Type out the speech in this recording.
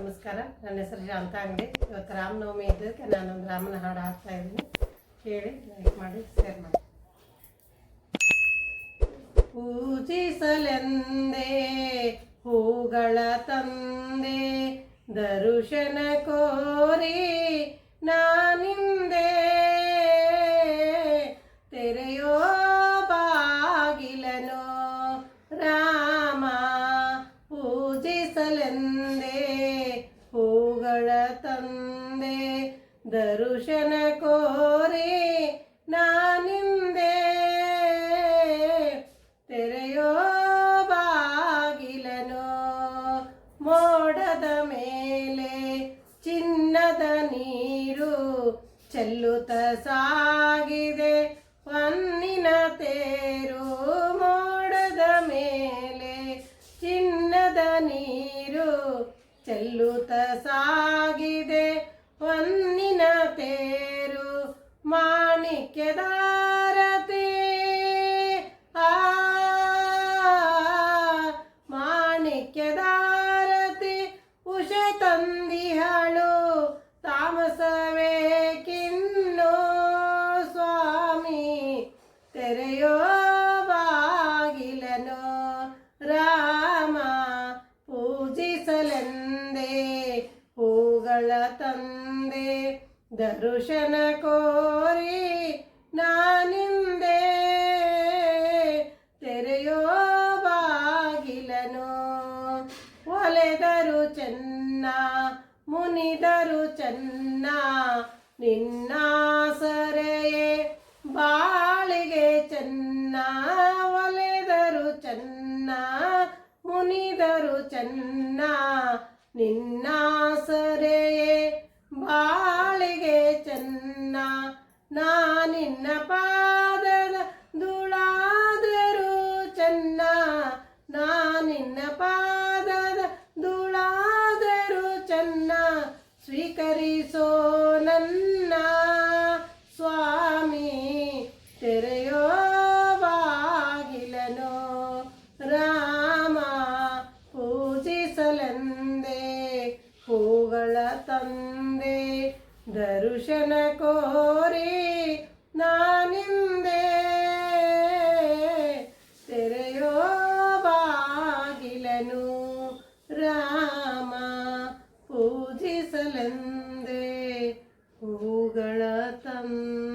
ನಮಸ್ಕಾರ. ನನ್ನ ಹೆಸರು ಶಾಂತ ಅಂಗಡಿ. ಇವತ್ತು ರಾಮನವಮಿ ಇದ್ದಕ್ಕೆ ನಾನೊಂದು ರಾಮನ ಹಾಡು ಹಾಡ್ತಾ ಇದ್ದೀನಿ. ಕೇಳಿ, ಲೈಕ್ ಮಾಡಿ, ಶೇರ್ ಮಾಡಿ. ಪೂಜಿಸಲೆಂದೇ, ಹೂಗಳ ತಂದೆ, ದರುಶನ ಕೋರಿ ನಾನಿಂದೆ. ತೆರೆಯೋ ಬಾಗಿಲನು ರಾಮ, ಪೂಜಿಸಲೆಂದೇ ಹೂಗಳ ತಂದೆ ದರುಶನ ಕೋರಿ ನಾನಿಂದೆ ತೆರೆಯೋ ಬಾಗಿಲನು ಮೋಡದ ಮೇಲೆ ಚಿನ್ನದ ನೀರು ಚೆಲ್ಲುತ್ತ ಸಾಗಿದೆ. ಹೊನ್ನಿನ ತೇರು ಮೋಡದ ಮೇಲೆ ಚಿನ್ನದ ನೀರು ಚೆಲ್ಲುತ್ತ ಸಾಗಿದೆ. ಮಾಣಿಕ್ಯದಾರತಿ. ಆ ಮಾಣಿಕ್ಯದಾರತಿ. ಉಷ ತಂದಿಹಳು ತಾಮಸವೇಕಿನ್ನೋ ಸ್ವಾಮಿ. ತೆರೆಯೋ ಬಾಗಿಲನು ರಾಮ ಪೂಜಿಸಲೆಂದೇ. ಹೂಗಳ ತಂದೆ ದರುಶನ ಕೋರಿ ನಾನಿಂದೆ ತೆರೆಯೋ ಬಾಗಿಲನು. ಒಲೆದರು ಚೆನ್ನ, ಮುನಿದರು ಚೆನ್ನ ನಿನ್ನಾಸರೆಯೇ ಬಾಳಿಗೆ ಚೆನ್ನ. ಒಲೆದರು ಚೆನ್ನ, ಮುನಿದರು ಚೆನ್ನ ನಿನ್ನಾಸರೆಯೇ ಬಾಳಿಗೆ ಸ್ವೀಕರಿಸೋ ನನ್ನ ಸ್ವಾಮಿ ತೆರೆಯೋ ಬಾಗಿಲನು ರಾಮ ಪೂಜಿಸಲೆಂದೇ ಹೂಗಳ ತಂದೆ ದರುಶನ ಕೋರಿ but um,